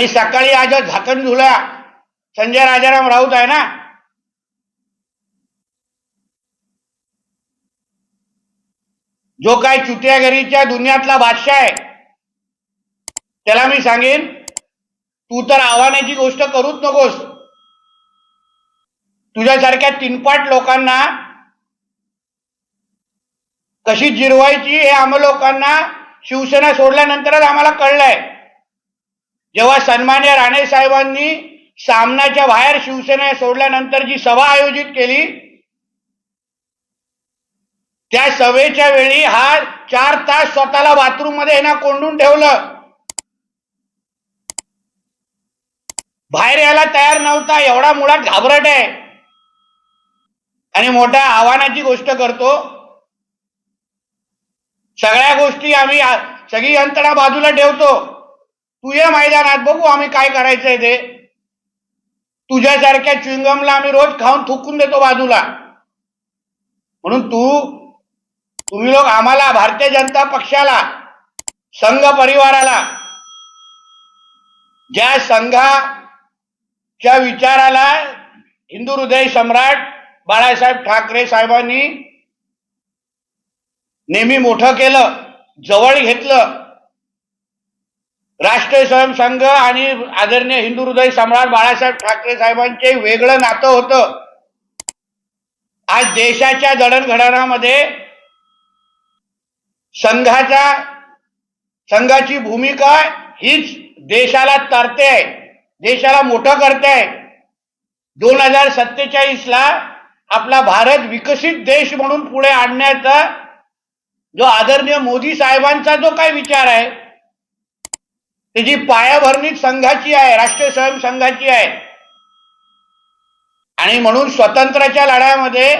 आणि सकाळी आज झाकण झुला संजय राजाराम राऊत आहे ना? जो काय चुतियागिरीच्या दुनियातला बादशाह आहे त्याला मी सांगेन तू तर आव्हानाची गोष्ट करूच नकोस. तुझ्यासारख्या तीनपाट लोकांना कशी जिरवायची हे आम्हा लोकांना शिवसेना सोडल्यानंतरच आम्हाला कळलंय. जेव्हा सन्मान्य राणे साहेबांनी सामनाच्या बाहेर शिवसेना सोडल्यानंतर जी सभा आयोजित केली त्या सभेच्या वेळी हा चार तास स्वतःला बाथरूममध्ये आहे ना कोंडून ठेवलं. बाहेर यायला तयार नव्हता एवढा मुळात घाबरट आहे. आणि मोठ्या आव्हानाची गोष्ट करतो. सगळ्या गोष्टी आम्ही सगळी यंत्रणा बाजूला ठेवतो. तू या मैदानात बघू आम्ही काय करायचंय ते. तुझ्यासारख्या च्युइंगमला आम्ही रोज खाऊन थुकून देतो बाजूला. म्हणून तू तुम्ही लोक आम्हाला भारतीय जनता पक्षाला संघ परिवाराला ज्या संघाच्या विचाराला हिंदू हृदय सम्राट बाळासाहेब ठाकरे साहेबांनी नेहमी मोठं केलं जवळ घेतलं राष्ट्रीय स्वयंसंघ आणि आदरणीय हिंदू हृदय सम्राट बाळासाहेब ठाकरे साहेबांचे वेगळं नातं होतं. आज देशाच्या जडणघडणामध्ये संघाचा संघाची भूमिका हीच देशाला तरते आहे देशाला मोठं करते आहे. दोन हजार सत्तेचाळीसला आपला भारत विकसित देश म्हणून पुढे आणण्याचा जो आदरणीय मोदी साहेबांचा जो काय विचार आहे त्याची पायाभरणी संघाची आहे राष्ट्रीय स्वयं संघाची आहे. आणि म्हणून स्वतंत्राच्या लढ्यामध्ये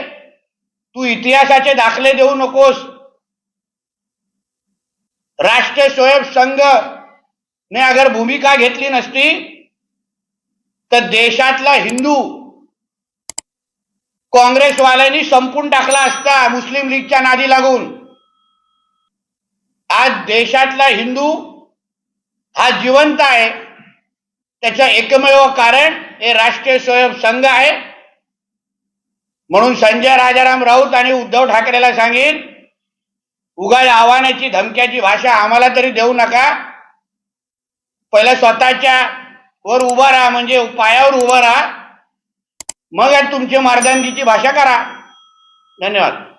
तू इतिहासाचे दाखले देऊ नकोस. राष्ट्रीय स्वयं संघ ने अगर भूमिका घेतली नसती तर देशातला हिंदू काँग्रेसवाल्यांनी संपून टाकला असता मुस्लिम लीगच्या नादी लागून. आज देशातला हिंदू हा जिवंत आहे. त्याचं एकमेव कारण हे राष्ट्रीय स्वयं संघ आहे. म्हणून संजय राजाराम राऊत आणि उद्धव ठाकरेला सांगेन उगाच आव्हानाची धमक्याची भाषा आम्हाला तरी देऊ नका. पहिलं स्वतःच्या वर उभा राहा म्हणजे पायावर उभा राहा. मग तुमची मार्गांगीची भाषा करा. धन्यवाद.